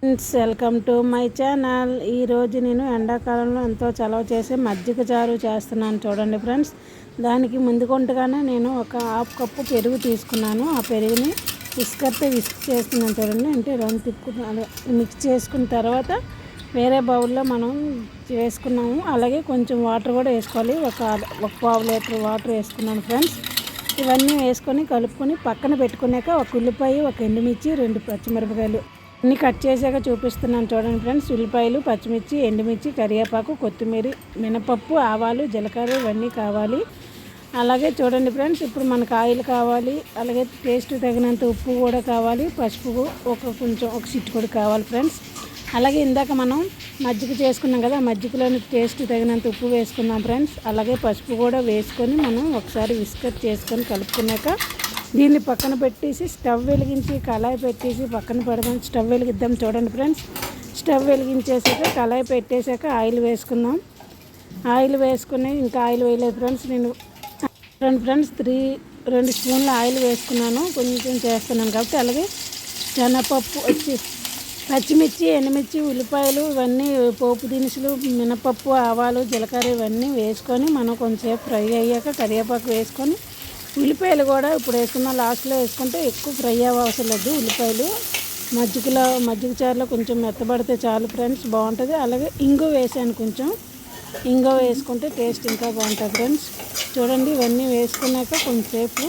Friends welcome to my channel. ఈరోజు నేను ఎండాకాలంలో ఎంతో చలవ చేసి మజ్జిగ చారు చేస్తున్నాను చూడండి ఫ్రెండ్స్. దానికి ముందు కొంటగానే నేను ఒక హాఫ్ కప్పు పెరుగు తీసుకున్నాను. ఆ పెరుగుని విస్కర్తో విస్క్ చేస్తున్నాను చూడండి. అంటే రెండు తిప్పుకున్నాను మిక్స్ చేసుకున్న తర్వాత వేరే బౌల్లో మనం వేసుకున్నాము. అలాగే కొంచెం వాటర్ కూడా వేసుకోవాలి. ఒక ఒక పావు లీటర్ వాటర్ వేసుకున్నాను ఫ్రెండ్స్. ఇవన్నీ వేసుకొని కలుపుకొని పక్కన పెట్టుకున్నాక ఒక ఉల్లిపాయ ఒక ఎండుమిర్చి రెండు పచ్చిమిరపకాయలు అన్ని కట్ చేశాక చూపిస్తున్నాను చూడండి ఫ్రెండ్స్. ఉల్లిపాయలు పచ్చిమిర్చి ఎండుమిర్చి కరివేపాకు కొత్తిమీర మినపప్పు ఆవాలు జీలకర్ర ఇవన్నీ కావాలి. అలాగే చూడండి ఫ్రెండ్స్ ఇప్పుడు మనకు ఆయిల్ కావాలి. అలాగే టేస్ట్ తగినంత ఉప్పు కూడా కావాలి. పసుపు ఒక కొంచెం ఒక సిట్ కూడా కావాలి ఫ్రెండ్స్. అలాగే ఇందాక మనం మజ్జిగ చేసుకున్నాం కదా మజ్జిగలోని టేస్ట్ తగినంత ఉప్పు వేసుకున్నాం ఫ్రెండ్స్. అలాగే పసుపు కూడా వేసుకొని మనం ఒకసారి విస్కట్ చేసుకొని కలుపుకున్నాక దీన్ని పక్కన పెట్టేసి స్టవ్ వెలిగించి కళాయి పెట్టేసి పక్కన పెడదాం. స్టవ్ వెలిగిద్దాం చూడండి ఫ్రెండ్స్. స్టవ్ వెలిగించేసాక కళాయి పెట్టేశాక ఆయిల్ వేసుకుందాం. ఆయిల్ వేసుకుని ఇంకా ఆయిల్ వేయలేదు ఫ్రెండ్స్. నేను రెండు ఫ్రెండ్స్ త్రీ రెండు స్పూన్ల ఆయిల్ వేసుకున్నాను. కొంచెం చేస్తున్నాను కాబట్టి అలాగే శనగపప్పు వచ్చి పచ్చిమిర్చి ఎండుమిర్చి ఉల్లిపాయలు ఇవన్నీ పోపు దినుసులు మినపప్పు ఆవాలు జీలకర్ర ఇవన్నీ వేసుకొని మనం కొంచెంసేపు ఫ్రై అయ్యాక కరివేపాకు వేసుకొని ఉల్లిపాయలు కూడా ఇప్పుడు వేసుకున్న లాస్ట్లో వేసుకుంటే ఎక్కువ ఫ్రై అవ్వవసరం లేదు ఉల్లిపాయలు. మజ్జిగలో మజ్జిగ చారులో కొంచెం మెత్తబడితే చాలు ఫ్రెండ్స్ బాగుంటుంది. అలాగే ఇంగు వేసాను కొంచెం. ఇంగు వేసుకుంటే టేస్ట్ ఇంకా బాగుంటుంది ఫ్రెండ్స్. చూడండి ఇవన్నీ వేసుకున్నాక కొంచెంసేపు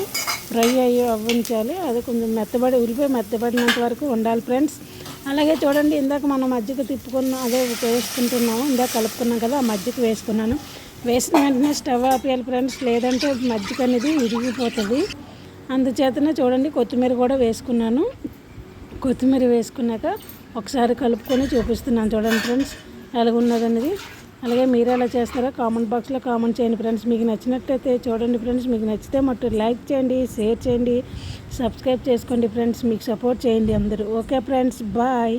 ఫ్రై అయ్యి అవ్వించాలి. అది కొంచెం మెత్తబడి ఉల్లిపాయ మెత్తబడినంత వరకు ఉండాలి ఫ్రెండ్స్. అలాగే చూడండి ఇందాక మనం మజ్జిగ తిప్పుకున్నాం అదే వేసుకుంటున్నాము. ఇందాక కలుపుకున్నాం కదా ఆ మజ్జిగ వేసుకున్నాను. వేసిన వెంటనే స్టవ్ ఆపేయాలి ఫ్రెండ్స్. లేదంటే మజ్జిగ అనేది విరిగిపోతుంది. అందుచేతనే చూడండి కొత్తిమీర కూడా వేసుకున్నాను. కొత్తిమీర వేసుకున్నాక ఒకసారి కలుపుకొని చూపిస్తున్నాను చూడండి ఫ్రెండ్స్. ఎలాగున్నది అనేది అలాగే మీరు ఎలా చేస్తారో కామెంట్ బాక్స్లో కామెంట్ చేయండి ఫ్రెండ్స్. మీకు నచ్చినట్లయితే చూడండి ఫ్రెండ్స్. మీకు నచ్చితే మట్టు లైక్ చేయండి షేర్ చేయండి సబ్స్క్రైబ్ చేసుకోండి ఫ్రెండ్స్. మీకు సపోర్ట్ చేయండి అందరూ. Okay friends bye.